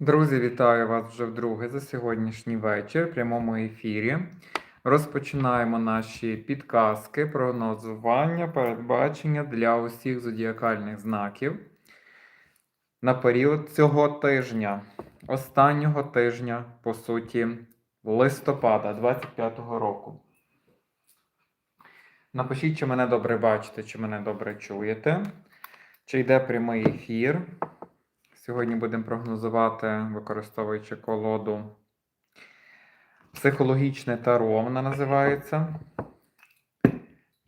Друзі, вітаю вас вже вдруге за сьогоднішній вечір в прямому ефірі. Розпочинаємо наші підказки, прогнозування, передбачення для усіх зодіакальних знаків на період цього тижня, останнього тижня, по суті, листопада 25-го року. Напишіть, чи мене добре бачите, чи мене добре чуєте, чи йде прямий ефір. Сьогодні будемо прогнозувати, використовуючи колоду психологічне таро, вона називається.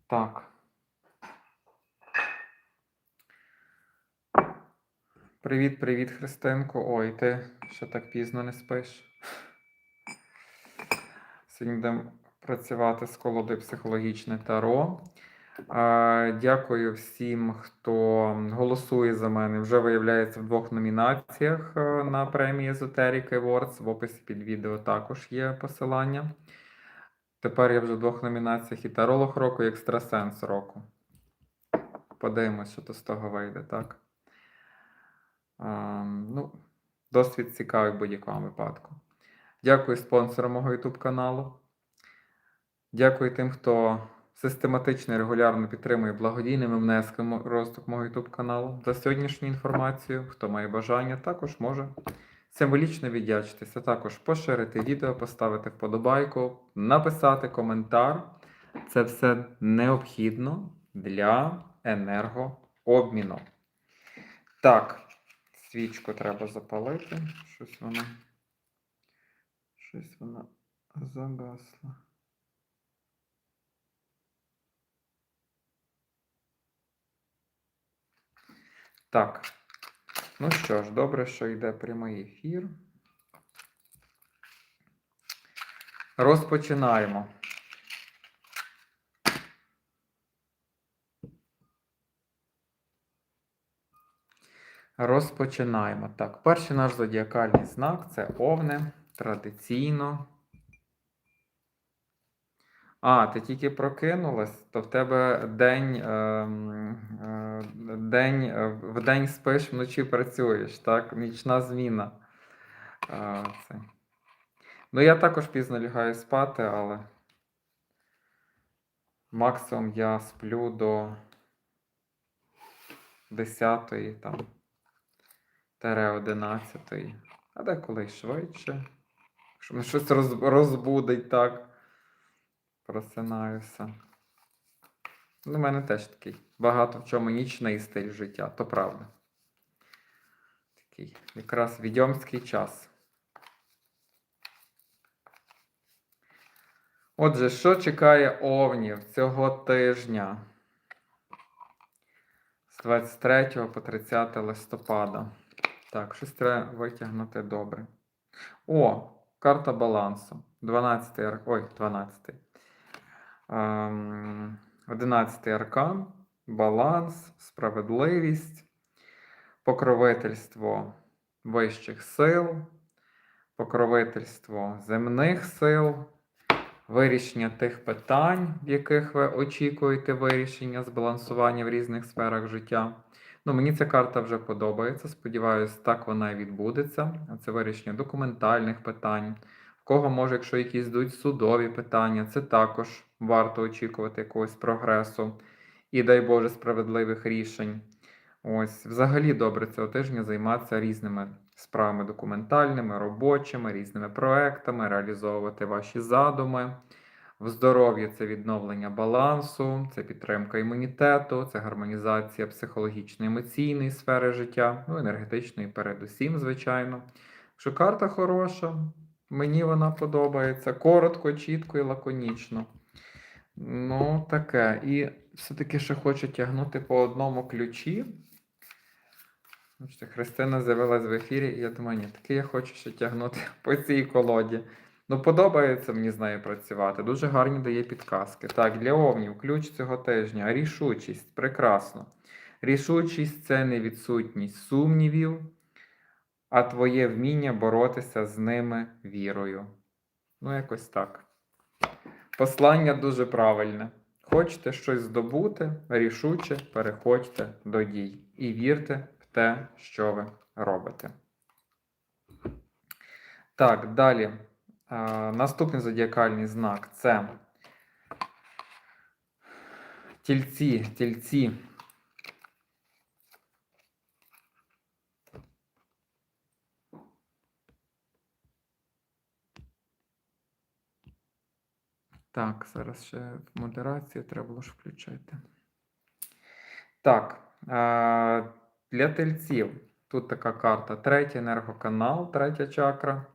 Так. Привіт, привіт, Христинко. Ой, ти ще так пізно не спиш. Сьогодні будемо працювати з колодою психологічне таро. Дякую всім, хто голосує за мене. Вже виявляється в двох номінаціях е, на премії Esoteric Awards. В описі під відео також є посилання. Тепер я вже в двох номінаціях і таролог року, і екстрасенс року. Подивимось, що то з того вийде, так? А, ну, Досвід цікавий в будь-якому випадку. Дякую спонсорам мого YouTube каналу. Дякую тим, хто систематично і регулярно підтримує благодійними внесками розвиток мого YouTube каналу. За сьогоднішню інформацію, хто має бажання, також може символічно віддячитися, також поширити відео, поставити вподобайку, написати коментар. Це все необхідно для енергообміну. Так, свічку треба запалити. Щось вона. Щось вона загасла. Так. Ну що ж, добре, що йде прямий ефір. Розпочинаємо. Розпочинаємо. Так, перший наш зодіакальний знак це овне. Традиційно. А, ти тільки прокинулась, то в тебе день, е, е, день е, в день спиш, вночі працюєш, так? Нічна зміна. Це. Ну, я також пізно лягаю спати, але максимум я сплю до 10 там, тере 11, а деколи й швидше. Якщо мене щось розбудить, так просинаюся. Ну, У мене теж такий багато в чому нічний стиль життя, то правда. Такий якраз відьомський час. Отже, що чекає овнів цього тижня з 23 по 30 листопада? Так, щось треба витягнути добре. О, карта балансу. 12 ой, 12. 11 аркан, баланс, справедливість, покровительство вищих сил, покровительство земних сил, вирішення тих питань, в яких ви очікуєте вирішення, збалансування в різних сферах життя. Ну, Мені ця карта вже подобається. Сподіваюсь, так вона і відбудеться. Це вирішення документальних питань в кого може, якщо якісь йдуть судові питання, це також варто очікувати якогось прогресу і, дай Боже, справедливих рішень. Ось, взагалі добре цього тижня займатися різними справами документальними, робочими, різними проектами, реалізовувати ваші задуми. В здоров'ї це відновлення балансу, це підтримка імунітету, це гармонізація психологічно-емоційної сфери життя, ну, енергетичної передусім, звичайно. Що карта хороша, Мені вона подобається. Коротко, чітко і лаконічно. Ну, таке. І все-таки ще хочу тягнути по одному ключі. Христина з'явилась в ефірі, і я думаю, ні, таки я хочу ще тягнути по цій колоді. Ну, подобається мені з нею працювати. Дуже гарні дає підказки. Так, для овнів, ключ цього тижня. Рішучість. Прекрасно. Рішучість це не відсутність сумнівів а твоє вміння боротися з ними вірою. Ну, якось так. Послання дуже правильне. Хочете щось здобути, рішуче переходьте до дій і вірте в те, що ви робите. Так, далі. А, Наступний зодіакальний знак це тільці, тільці. Так, зараз ще модерацію треба було ж включити. Так, для тельців тут така карта. Третій енергоканал, третя чакра.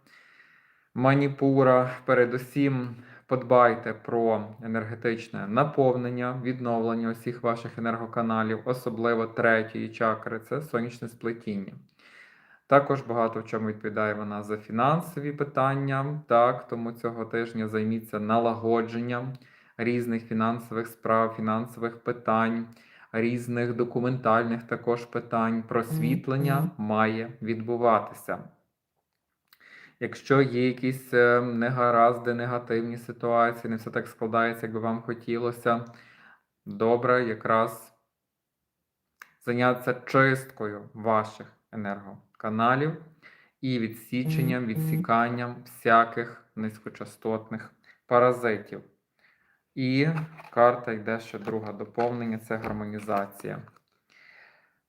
Маніпура. Передусім подбайте про енергетичне наповнення, відновлення усіх ваших енергоканалів, особливо третьої чакри це сонячне сплетіння. Також багато в чому відповідає вона за фінансові питання. Так, тому цього тижня займіться налагодженням різних фінансових справ, фінансових питань, різних документальних також питань. Просвітлення має відбуватися. Якщо є якісь е, негаразди, негативні ситуації, не все так складається, як би вам хотілося, добре якраз зайнятися чисткою ваших енергоканалів і відсіченням, відсіканням всяких низькочастотних паразитів. І карта йде ще друге доповнення це гармонізація.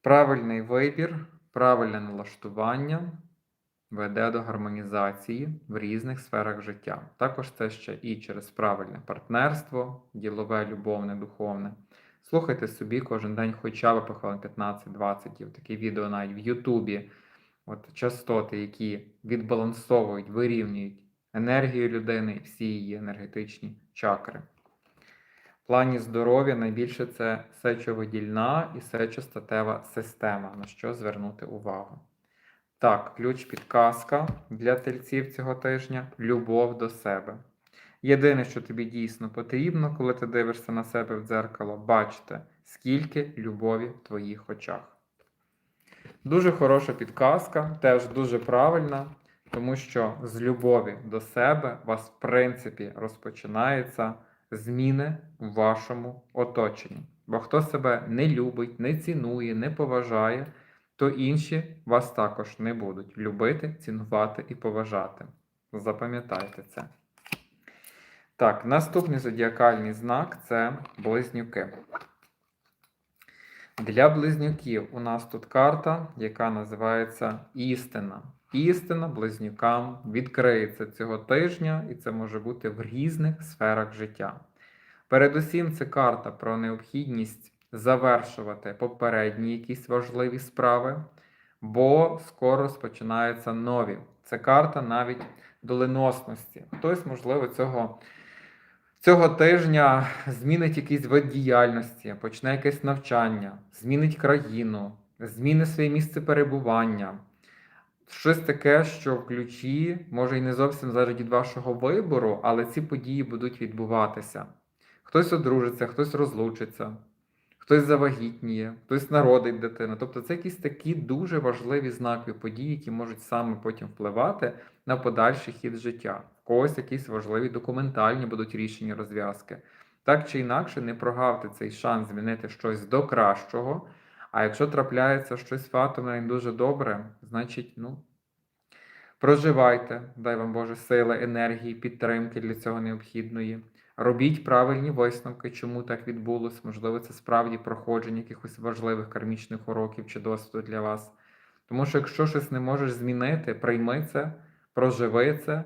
Правильний вибір, правильне налаштування веде до гармонізації в різних сферах життя. Також це ще і через правильне партнерство, ділове, любовне, духовне. Слухайте собі кожен день хоча б по хвилин 15-20 такі відео навіть в Ютубі. От частоти, які відбалансовують, вирівнюють енергію людини всі її енергетичні чакри. В плані здоров'я найбільше це сечовидільна і сечостатева система, на що звернути увагу. Так, ключ підказка для тельців цього тижня любов до себе. Єдине, що тобі дійсно потрібно, коли ти дивишся на себе в дзеркало, бачити, скільки любові в твоїх очах. Дуже хороша підказка, теж дуже правильна, тому що з любові до себе у вас, в принципі, розпочинаються зміни в вашому оточенні. Бо хто себе не любить, не цінує, не поважає, то інші вас також не будуть любити, цінувати і поважати. Запам'ятайте це. Так, наступний зодіакальний знак це близнюки. Для близнюків у нас тут карта, яка називається Істина. Істина близнюкам відкриється цього тижня, і це може бути в різних сферах життя. Передусім, це карта про необхідність завершувати попередні якісь важливі справи, бо скоро розпочинаються нові. Це карта навіть доленосності. Хтось, можливо, цього. Цього тижня змінить якийсь вид діяльності, почне якесь навчання, змінить країну, змінить своє місце перебування. Щось таке, що в ключі може і не зовсім залежить від вашого вибору, але ці події будуть відбуватися. Хтось одружиться, хтось розлучиться, хтось завагітніє, хтось народить дитину. Тобто це якісь такі дуже важливі знакові події, які можуть саме потім впливати на подальший хід життя. В когось якісь важливі документальні будуть рішення розв'язки. Так чи інакше, не прогавте цей шанс змінити щось до кращого. А якщо трапляється щось фатове і дуже добре, значить, ну, проживайте, дай вам Боже сили, енергії, підтримки для цього необхідної. Робіть правильні висновки, чому так відбулося. Можливо, це справді проходження якихось важливих кармічних уроків чи досвіду для вас. Тому що якщо щось не можеш змінити, прийми це, проживи це,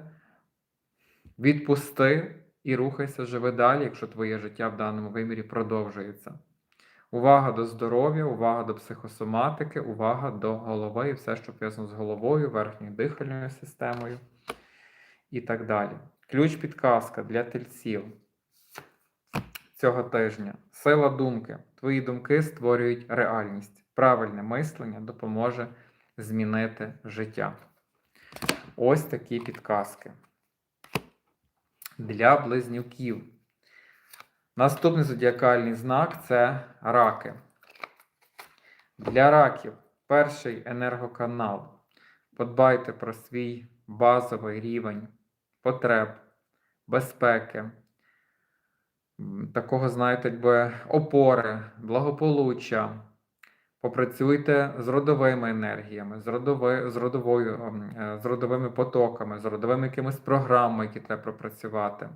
відпусти і рухайся, живи далі, якщо твоє життя в даному вимірі продовжується. Увага до здоров'я, увага до психосоматики, увага до голови і все, що пов'язано з головою, верхньою дихальною системою і так далі. Ключ підказка для тельців цього тижня. Сила думки. Твої думки створюють реальність. Правильне мислення допоможе змінити життя. Ось такі підказки. Для близнюків. Наступний зодіакальний знак це раки. Для раків перший енергоканал. Подбайте про свій базовий рівень потреб, безпеки, такого, знаєте, якби опори, благополуччя. Попрацюйте з родовими енергіями, з, родови, з, родовою, ем, е, з родовими потоками, з родовими якимись програмами, які треба пропрацювати.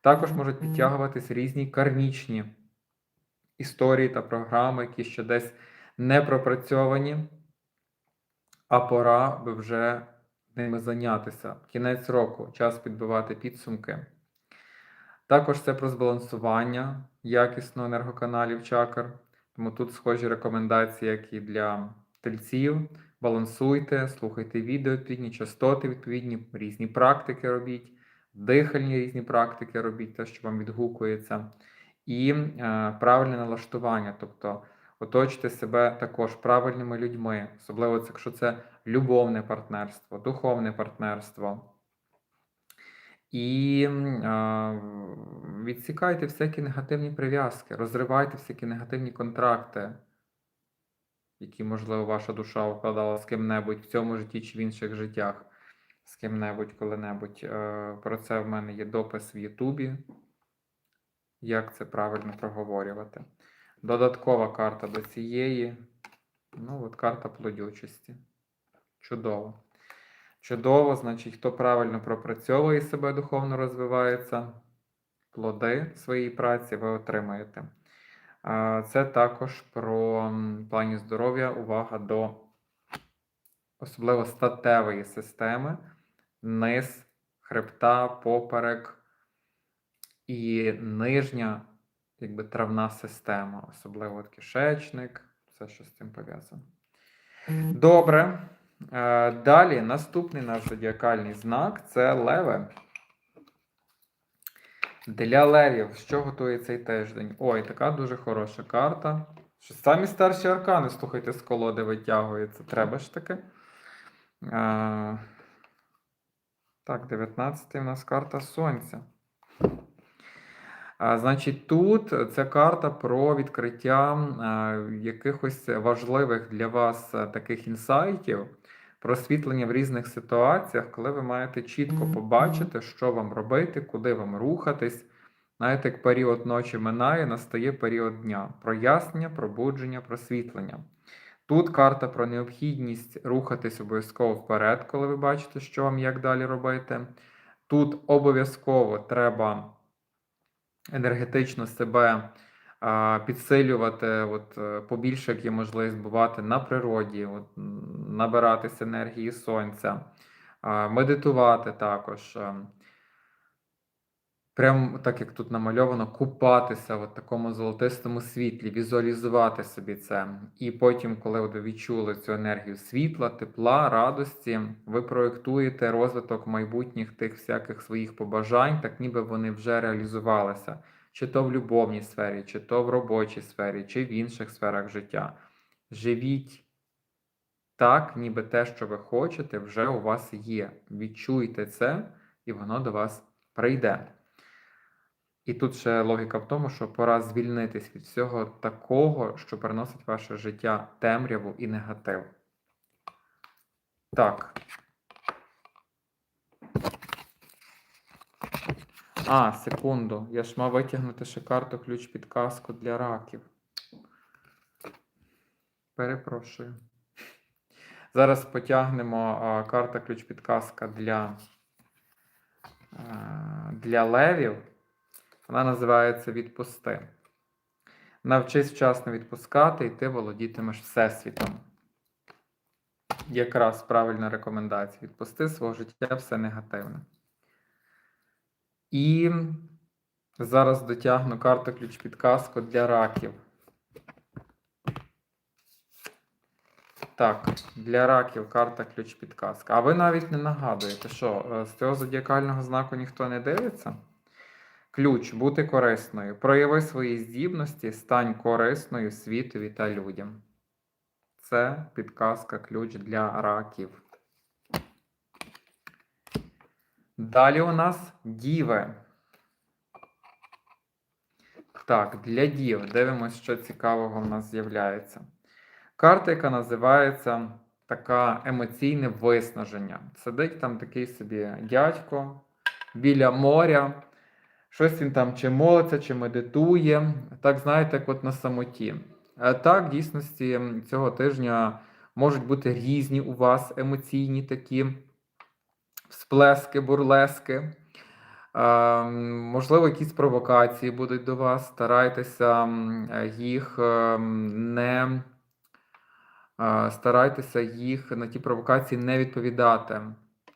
Також можуть підтягуватись різні кармічні історії та програми, які ще десь не пропрацьовані, а пора би вже ними зайнятися. Кінець року, час підбивати підсумки. Також це про збалансування якісно енергоканалів чакр. Тому тут схожі рекомендації, як і для тельців. Балансуйте, слухайте відео, відповідні частоти відповідні, різні практики робіть, дихальні різні практики робіть, те, що вам відгукується, і е, правильне налаштування, тобто оточте себе також правильними людьми, особливо якщо це любовне партнерство, духовне партнерство. І а, відсікайте всякі негативні прив'язки, розривайте всякі негативні контракти, які, можливо, ваша душа укладала з ким-небудь в цьому житті чи в інших життях, з ким-небудь, коли-небудь. Е, Про це в мене є допис в Ютубі. Як це правильно проговорювати. Додаткова карта до цієї. Ну, от карта плодючості. Чудово. Чудово, значить, хто правильно пропрацьовує себе, духовно розвивається, плоди своєї праці ви отримаєте. Це також про плані здоров'я, увага до особливо статевої системи, низ, хребта, поперек і нижня, якби травна система, особливо кишечник, все, що з цим пов'язано. Добре. Е, Далі наступний наш зодіакальний знак це леви. Для левів, що готує цей тиждень? Ой, така дуже хороша карта. Що самі старші аркани, слухайте, з колоди витягуються. Треба ж таки. Е, Так, 19 у нас карта Сонця. А, Значить, тут це карта про відкриття е, якихось важливих для вас е, таких інсайтів, просвітлення в різних ситуаціях, коли ви маєте чітко побачити, що вам робити, куди вам рухатись. Знаєте, як період ночі минає, настає період дня. Прояснення, пробудження, просвітлення. Тут карта про необхідність рухатись обов'язково вперед, коли ви бачите, що вам як далі робити. Тут обов'язково треба енергетично себе підсилювати, от, е, побільше, як є можливість бувати на природі, от, набиратися енергії сонця, медитувати також. а, Прям так, як тут намальовано, купатися в такому золотистому світлі, візуалізувати собі це. І потім, коли ви відчули цю енергію світла, тепла, радості, ви проєктуєте розвиток майбутніх тих всяких своїх побажань, так ніби вони вже реалізувалися. Чи то в любовній сфері, чи то в робочій сфері, чи в інших сферах життя. Живіть так, ніби те, що ви хочете, вже у вас є. Відчуйте це, і воно до вас прийде. І тут ще логіка в тому, що пора звільнитись від всього такого, що приносить ваше життя темряву і негатив. Так. А, секунду. Я ж мав витягнути ще карту ключ підказку для раків. Перепрошую. Зараз потягнемо а, карта ключ підказка для, для левів. Вона називається Відпусти. Навчись вчасно відпускати, і ти володітимеш Всесвітом. Якраз правильна рекомендація. Відпусти свого життя все негативне. І зараз дотягну карту ключ підказку для раків. Так, для раків карта ключ підказка. А ви навіть не нагадуєте, що е, з цього зодіакального знаку ніхто не дивиться? Ключ бути корисною. Прояви свої здібності, стань корисною світові та людям. Це підказка ключ для раків. Далі у нас діви. Так, для дів. Дивимось, що цікавого в нас з'являється. Карта, яка називається така емоційне виснаження. Сидить там такий собі дядько біля моря. Щось він там чи молиться, чи медитує. Так, знаєте, як от на самоті. Е, Так, в дійсності цього тижня можуть бути різні у вас емоційні такі всплески, бурлески. Е, Можливо, якісь провокації будуть до вас. Старайтеся їх е, не е, старайтеся їх на ті провокації не відповідати.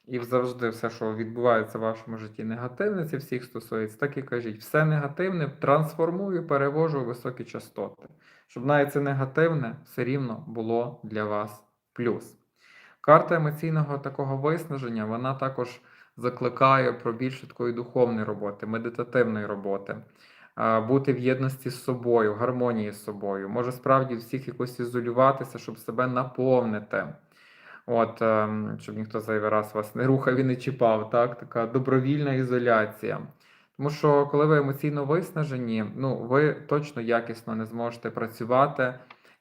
І завжди все, що відбувається в вашому житті негативне, це всіх стосується. Так і кажіть, все негативне трансформую, перевожу у високі частоти. Щоб навіть це негативне все рівно було для вас плюс. Карта емоційного такого виснаження, вона також закликає про більш такої духовної роботи, медитативної роботи, бути в єдності з собою, гармонії з собою. Може справді всіх якось ізолюватися, щоб себе наповнити. От, ем, щоб ніхто зайвий раз вас не рухав і не чіпав, так? Така добровільна ізоляція. Тому що, коли ви емоційно виснажені, ну, ви точно якісно не зможете працювати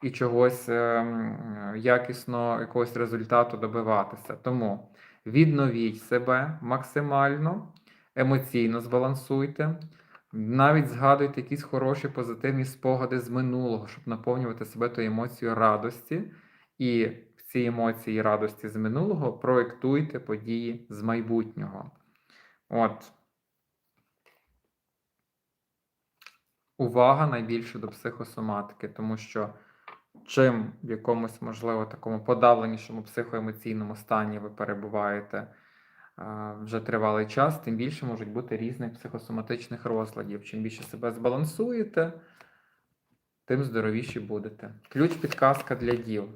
і чогось ем, якісно, якогось результату добиватися. Тому відновіть себе максимально, емоційно збалансуйте. Навіть згадуйте якісь хороші позитивні спогади з минулого, щоб наповнювати себе тою емоцією радості. І в ці емоції радості з минулого проєктуйте події з майбутнього. От. Увага найбільше до психосоматики, тому що чим в якомусь, можливо, такому подавленішому психоемоційному стані ви перебуваєте вже тривалий час, тим більше можуть бути різних психосоматичних розладів. Чим більше себе збалансуєте, тим здоровіші будете. Ключ підказка для діл.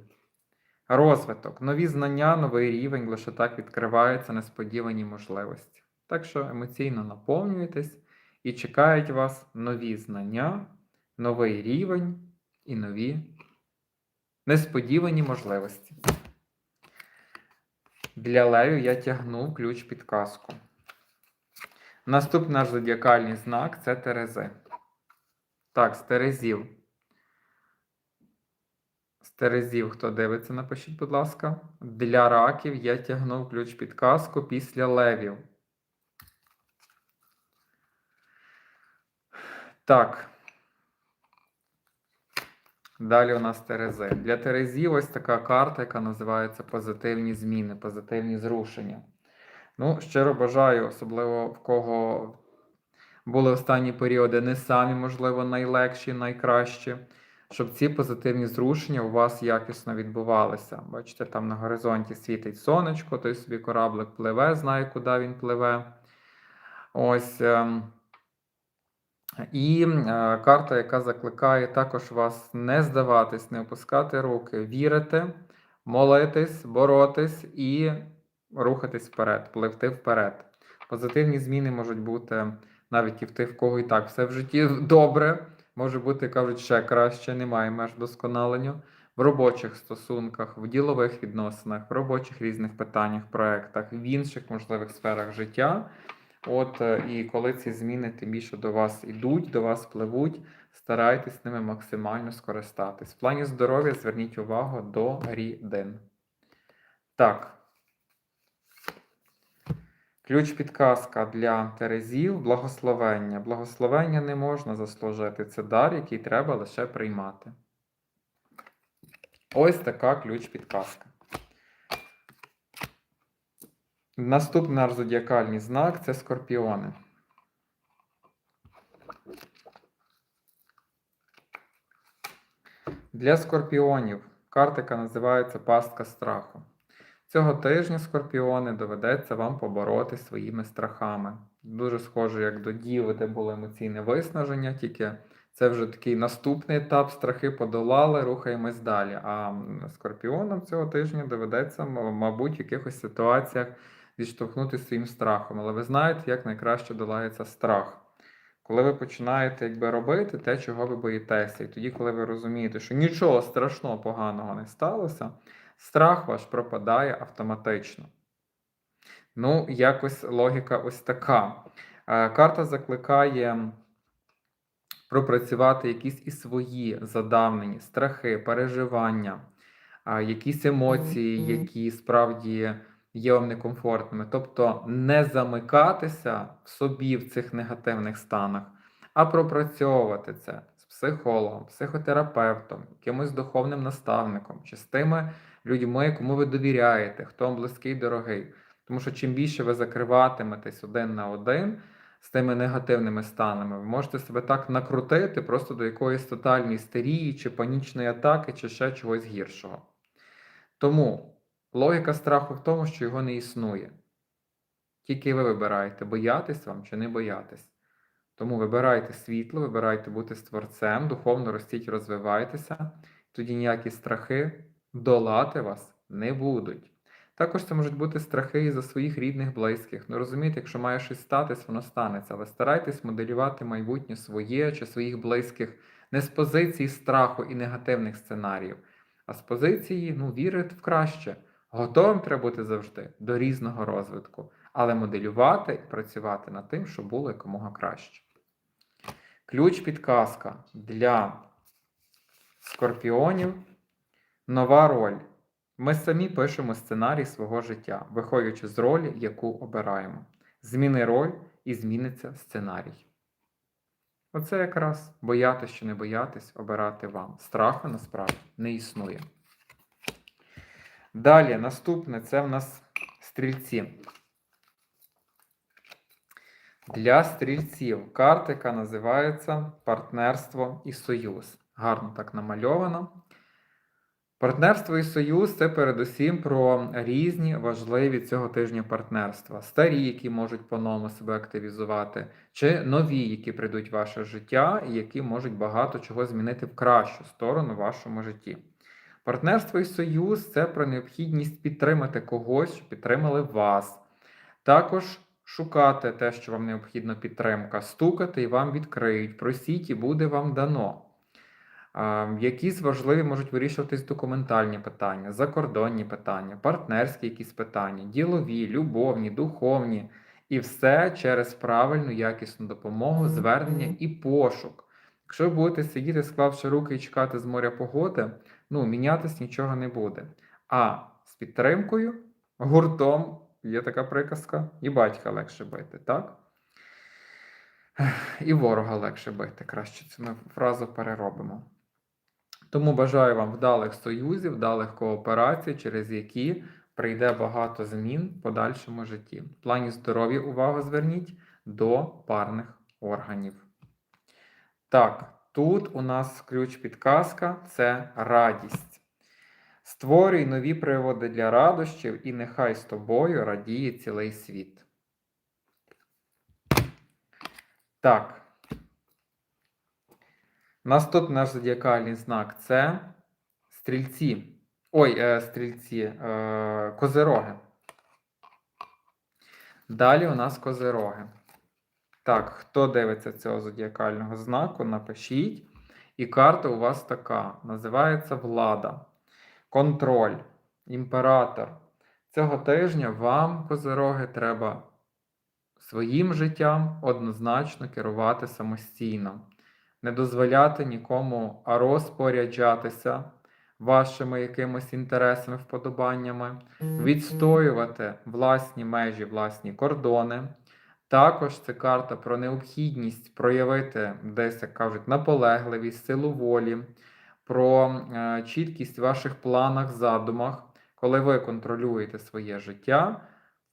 Розвиток. Нові знання, новий рівень, лише так відкриваються несподівані можливості. Так що емоційно наповнюєтесь і чекають вас нові знання, новий рівень і нові несподівані можливості. Для левів я тягну ключ підказку. Наступний наш зодіакальний знак це Терези. Так, з Терезів. З Терезів, хто дивиться, напишіть, будь ласка. Для раків я тягнув ключ підказку після левів. Так. Далі у нас Терези. Для Терезів ось така карта, яка називається позитивні зміни, позитивні зрушення. Ну, щиро бажаю, особливо в кого були останні періоди не самі, можливо, найлегші, найкращі, щоб ці позитивні зрушення у вас якісно відбувалися. Бачите, там на горизонті світить сонечко, той собі кораблик пливе, знає, куди він пливе. Ось. ем, і е, карта, яка закликає також вас не здаватись, не опускати руки, вірити, молитись, боротись і рухатись вперед, пливти вперед. Позитивні зміни можуть бути навіть і в тих, в кого і так все в житті добре. Може бути, кажуть, ще краще, немає меж вдосконаленню. В робочих стосунках, в ділових відносинах, в робочих різних питаннях, проєктах, в інших можливих сферах життя. От е, і коли ці зміни тим більше до вас ідуть, до вас пливуть, старайтесь ними максимально скористатись. В плані здоров'я зверніть увагу до рідин. Так. Ключ підказка для Терезів благословення. Благословення не можна заслужити. Це дар, який треба лише приймати. Ось така ключ підказка. Наступний наш зодіакальний знак це скорпіони. Для скорпіонів картика називається пастка страху. Цього тижня скорпіони доведеться вам побороти своїми страхами. Дуже схоже, як до діви, де було емоційне виснаження, тільки це вже такий наступний етап, страхи подолали, рухаємось далі. А скорпіонам цього тижня доведеться, мабуть, в якихось ситуаціях відштовхнути своїм страхом. Але ви знаєте, як найкраще долається страх. Коли ви починаєте якби, робити те, чого ви боїтеся, і тоді, коли ви розумієте, що нічого страшного поганого не сталося, страх ваш пропадає автоматично. Ну, якось логіка ось така. Е, Карта закликає пропрацювати якісь і свої задавнені страхи, переживання, якісь емоції, які справді є вам некомфортними. Тобто не замикатися в собі в цих негативних станах, а пропрацьовувати це з психологом, психотерапевтом, якимось духовним наставником чи з тими людьми, кому ви довіряєте, хто вам близький, дорогий. Тому що чим більше ви закриватиметесь один на один з тими негативними станами, ви можете себе так накрутити просто до якоїсь тотальної істерії, чи панічної атаки, чи ще чогось гіршого. Тому логіка страху в тому, що його не існує. Тільки ви вибираєте, боятись вам чи не боятись. Тому вибирайте світло, вибирайте бути створцем, духовно ростіть, розвивайтеся, тоді ніякі страхи долати вас не будуть. Також це можуть бути страхи і за своїх рідних, близьких. Ну розумієте, якщо має щось статись, воно станеться. Але старайтесь моделювати майбутнє своє чи своїх близьких не з позиції страху і негативних сценаріїв, а з позиції ну, віри в краще. Готовим треба бути завжди до різного розвитку, але моделювати і працювати над тим, щоб було якомога краще. Ключ підказка для скорпіонів. Нова роль. Ми самі пишемо сценарій свого життя, виходячи з ролі, яку обираємо. Зміни роль і зміниться сценарій. Оце якраз боятись чи не боятись обирати вам. Страху насправді не існує. Далі, наступне це в нас стрільці. Для стрільців карта, яка називається Партнерство і Союз. Гарно так намальовано. Партнерство і союз це передусім про різні важливі цього тижня партнерства. Старі, які можуть по-новому себе активізувати, чи нові, які прийдуть в ваше життя, і які можуть багато чого змінити в кращу сторону в вашому житті. Партнерство і союз це про необхідність підтримати когось, щоб підтримали вас. Також шукати те, що вам необхідна підтримка, стукати і вам відкриють, просіть, і буде вам дано. Якісь важливі можуть вирішуватись документальні питання, закордонні питання, партнерські якісь питання, ділові, любовні, духовні. І все через правильну якісну допомогу, звернення і пошук. Якщо ви будете сидіти, склавши руки і чекати з моря погоди, ну, мінятись нічого не буде. А з підтримкою, гуртом, є така приказка, і батька легше бити, так? І ворога легше бити. Краще цю фразу переробимо. Тому бажаю вам вдалих союзів, вдалих кооперацій, через які прийде багато змін в подальшому житті. В плані здоров'я увагу зверніть до парних органів. Так, тут у нас ключ підказка це радість. Створюй нові приводи для радощів, і нехай з тобою радіє цілий світ. Так. Наступний наш зодіакальний знак це стрільці. Ой, е, стрільці, е, козероги. Далі у нас козероги. Так, хто дивиться цього зодіакального знаку, напишіть. І карта у вас така: називається влада, контроль, імператор. Цього тижня вам, козероги, треба своїм життям однозначно керувати самостійно не дозволяти нікому розпоряджатися вашими якимось інтересами, вподобаннями, відстоювати власні межі, власні кордони. Також це карта про необхідність проявити десь, як кажуть, наполегливість, силу волі, про е, чіткість в ваших планах, задумах, коли ви контролюєте своє життя.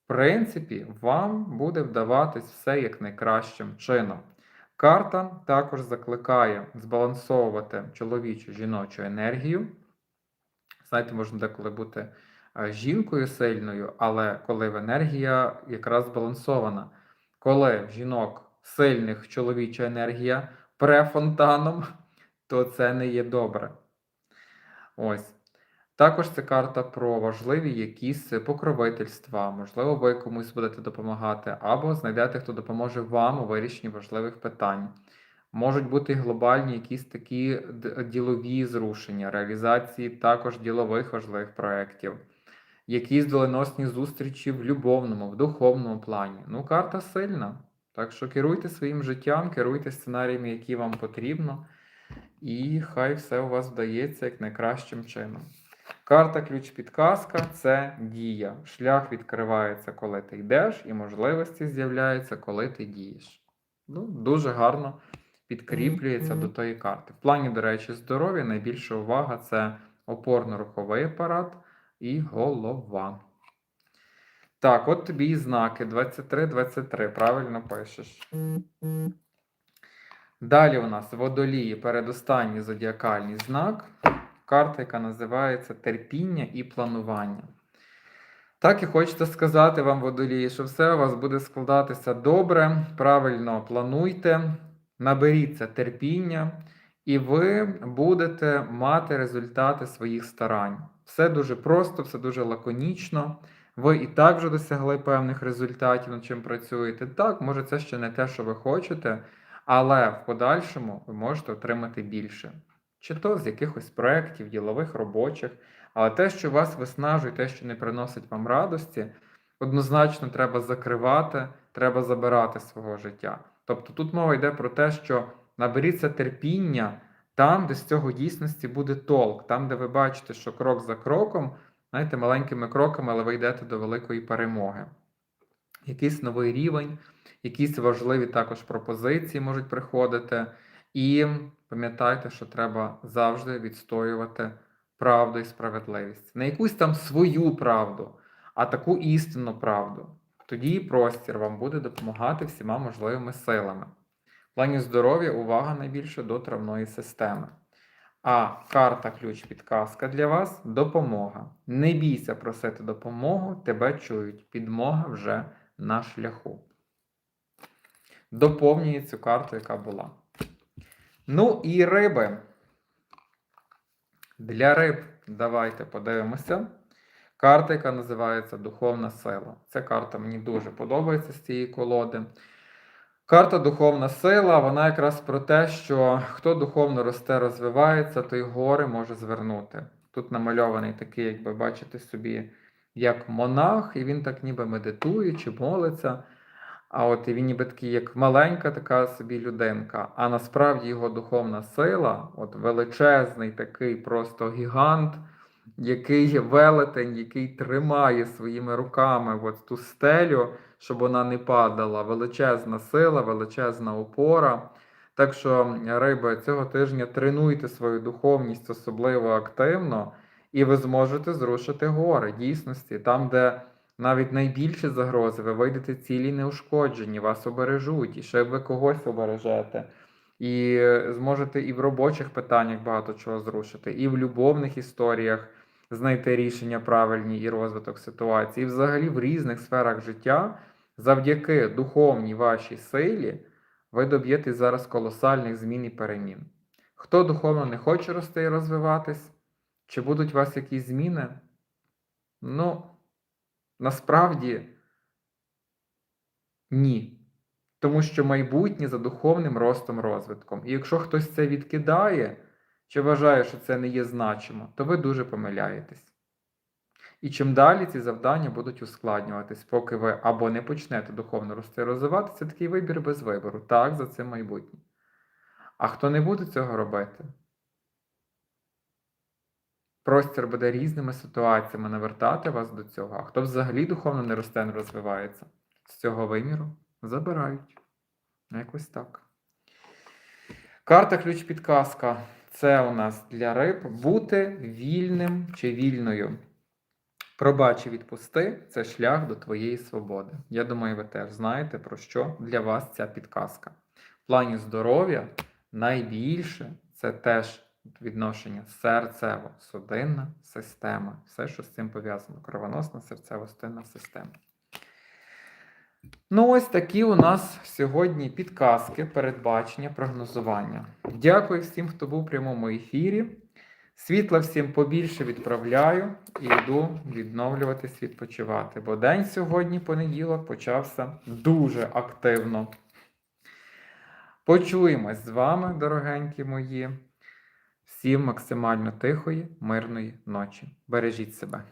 В принципі, вам буде вдаватись все як найкращим чином. Карта також закликає збалансовувати чоловічу жіночу енергію. Знаєте, можна деколи бути е, жінкою сильною, але коли енергія якраз збалансована. Коли в жінок сильних чоловіча енергія префонтаном, то це не є добре. Ось. Також це карта про важливі якісь покровительства. Можливо, ви комусь будете допомагати, або знайдете, хто допоможе вам у вирішенні важливих питань. Можуть бути глобальні якісь такі ділові зрушення, реалізації також ділових важливих проєктів, якісь доленосні зустрічі в любовному, в духовному плані. Ну, карта сильна. Так що керуйте своїм життям, керуйте сценаріями, які вам потрібно, і хай все у вас вдається як найкращим чином. Карта ключ підказка це дія. Шлях відкривається, коли ти йдеш, і можливості з'являються, коли ти дієш. Ну, дуже гарно підкріплюється до тої карти. В плані, до речі, здоров'я найбільша увага це опорно-руховий апарат і голова. Так, от тобі і знаки 23-23, правильно пишеш. Далі у нас водолії, передостанній зодіакальний знак. Карта, яка називається терпіння і планування. Так і хочеться сказати вам, водолії, що все у вас буде складатися добре, правильно плануйте, наберіться терпіння, і ви будете мати результати своїх старань. Все дуже просто, все дуже лаконічно. Ви і так вже досягли певних результатів, над чим працюєте. Так, може, це ще не те, що ви хочете, але в подальшому ви можете отримати більше. Чи то з якихось проєктів, ділових, робочих. Але те, що вас виснажує, те, що не приносить вам радості, однозначно треба закривати, треба забирати свого життя. Тобто тут мова йде про те, що наберіться терпіння там, де з цього дійсності буде толк, там, де ви бачите, що крок за кроком, знаєте, маленькими кроками, але ви йдете до великої перемоги. Якийсь новий рівень, якісь важливі також пропозиції можуть приходити. І пам'ятайте, що треба завжди відстоювати правду і справедливість. Не якусь там свою правду, а таку істинну правду. Тоді простір вам буде допомагати всіма можливими силами. Плані здоров'я увага найбільше до травної системи. А карта ключ підказка для вас допомога. Не бійся просити допомогу, тебе чують. Підмога вже на шляху. Доповнює цю карту, яка була. Ну і риби. Для риб давайте подивимося. Карта, яка називається Духовна сила. Ця карта мені дуже подобається з цієї колоди. Карта Духовна сила, вона якраз про те, що хто духовно росте, розвивається, той гори може звернути. Тут намальований такий, як ви бачите собі, як монах, і він так ніби медитує чи молиться. А от він ніби такий, як маленька така собі людинка. А насправді його духовна сила, от величезний такий просто гігант, який є велетень, який тримає своїми руками от ту стелю, щоб вона не падала. Величезна сила, величезна опора. Так що, риби, цього тижня тренуйте свою духовність особливо активно, і ви зможете зрушити гори дійсності, там, де навіть найбільші загрози, ви вийдете цілі неушкоджені, вас обережуть, і ще ви когось обережете. І зможете і в робочих питаннях багато чого зрушити, і в любовних історіях знайти рішення правильні і розвиток ситуації. І взагалі в різних сферах життя завдяки духовній вашій силі ви доб'єтесь зараз колосальних змін і перемін. Хто духовно не хоче рости і розвиватись, чи будуть у вас якісь зміни? Ну, насправді ні. Тому що майбутнє за духовним ростом розвитком. І якщо хтось це відкидає, чи вважає, що це не є значимо, то ви дуже помиляєтесь. І чим далі ці завдання будуть ускладнюватись, поки ви або не почнете духовно рости і розвиватися, це такий вибір без вибору. Так, за це майбутнє. А хто не буде цього робити, простір буде різними ситуаціями навертати вас до цього. А хто взагалі духовно не росте, не розвивається, з цього виміру забирають. Якось так. Карта ключ підказка. Це у нас для риб бути вільним чи вільною. Пробач і відпусти це шлях до твоєї свободи. Я думаю, ви теж знаєте, про що для вас ця підказка. В плані здоров'я найбільше це теж відношення серцево-судинна система. Все, що з цим пов'язано. Кровоносна серцево-судинна система. Ну, ось такі у нас сьогодні підказки, передбачення, прогнозування. Дякую всім, хто був у прямому ефірі. Світла всім побільше відправляю і йду відновлюватись, відпочивати. Бо день сьогодні, понеділок, почався дуже активно. Почуємось з вами, дорогенькі мої. Всім максимально тихої, мирної ночі. Бережіть себе.